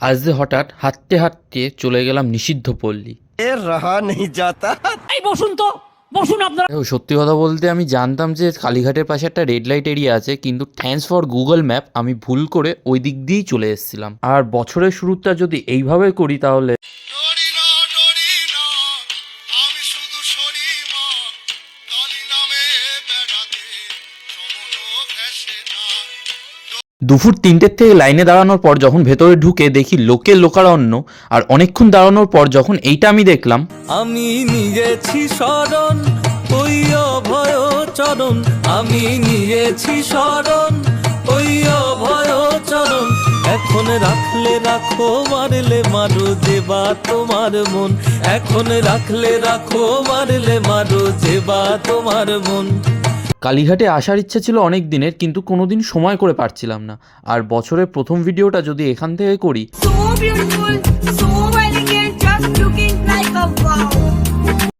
আজ যে হঠাৎ হাঁটতে হাঁটতে চলে গেলাম নিষিদ্ধ পল্লী। বসুন তো বসুন সত্যি কথা বলতে আমি জানতাম যে কালীঘাটের পাশে একটা রেড লাইট এরিয়া আছে কিন্তু থ্যাংকস ফর গুগল ম্যাপ আমি ভুল করে ওই দিক দিয়েই চলে এসেছিলাম। আর বছরের শুরুটা যদি এইভাবে করি তাহলে দুপুর তিনটের থেকে লাইনে দাঁড়ানোর পর যখন ভেতরে ঢুকে দেখি লোকে লোকারণ্য আর অনেকক্ষণ দাঁড়ানোর পর যখন এইটা আমি দেখলাম, আমি নিয়েছি শরণ ওই অভয় চরণ। আমি নিয়েছি শরণ ওই অভয় চরণ। এখন রাখলে রাখো, মারলে মারো যেবা তোমার মন। এখন রাখলে রাখো, মারলে মারো যেবা তোমার মন। কালীঘাটে আসার ইচ্ছা ছিল অনেক দিনের, কিন্তু কোনোদিন সময় করে পারছিলাম না। আর বছরের প্রথম ভিডিওটা যদি এখান থেকে করি